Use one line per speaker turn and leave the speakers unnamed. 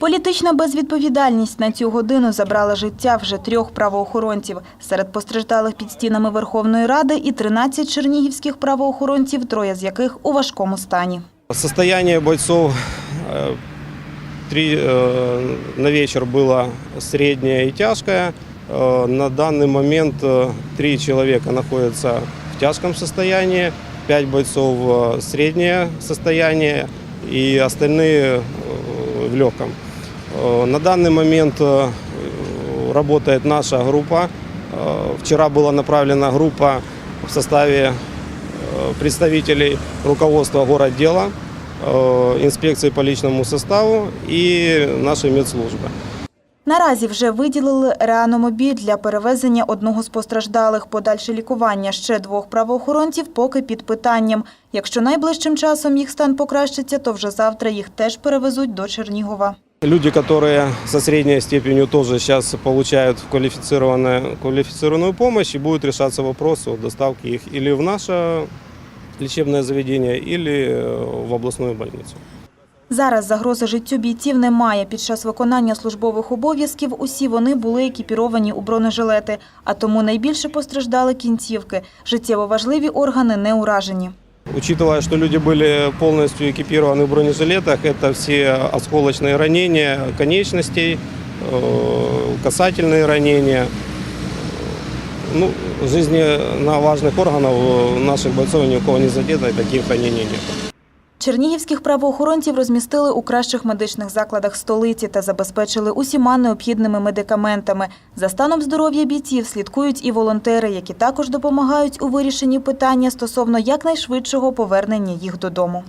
Політична безвідповідальність на цю годину забрала життя вже трьох правоохоронців. Серед постраждалих під стінами Верховної Ради і 13 чернігівських правоохоронців, троє з яких у важкому стані.
Состояние бойцов э, три, э, на вечер было среднее и тяжкое. Э, На данный момент э, три человека находятся в тяжком состоянии, пять бойцов э, среднее состояние и остальные э, в легком. Э, На данный момент э, работает наша группа. Э, Вчера была направлена группа в составе э, представителей руководства городдела, э, инспекции по личному составу и нашей медслужбы.
Наразі вже виділили реаномобіль для перевезення одного з постраждалих. Подальше лікування ще двох правоохоронців поки під питанням. Якщо найближчим часом їх стан покращиться, то вже завтра їх теж перевезуть до Чернігова.
Люди, которые со средней степенью тоже сейчас получают квалифицированную, квалифицированную помощь, и будет решаться вопрос о доставке их или в наше лечебное заведение, или э, в областную больницу.
Зараз загрози життю бійців немає. Під час виконання службових обов'язків усі вони були екіпіровані у бронежилети, а тому найбільше постраждали кінцівки. Життєво важливі органи не уражені.
Учитывая, что люди были полностью экипированы в бронежилетах, это все осколочные ранения конечностей, э, касательные ранения. Ну, жизненно важных органов э, наших бойцов ни у кого не задето, и таких ранений нет.
Чернігівських правоохоронців розмістили у кращих медичних закладах столиці та забезпечили усіма необхідними медикаментами. За станом здоров'я бійців слідкують і волонтери, які також допомагають у вирішенні питання стосовно якнайшвидшого повернення їх додому.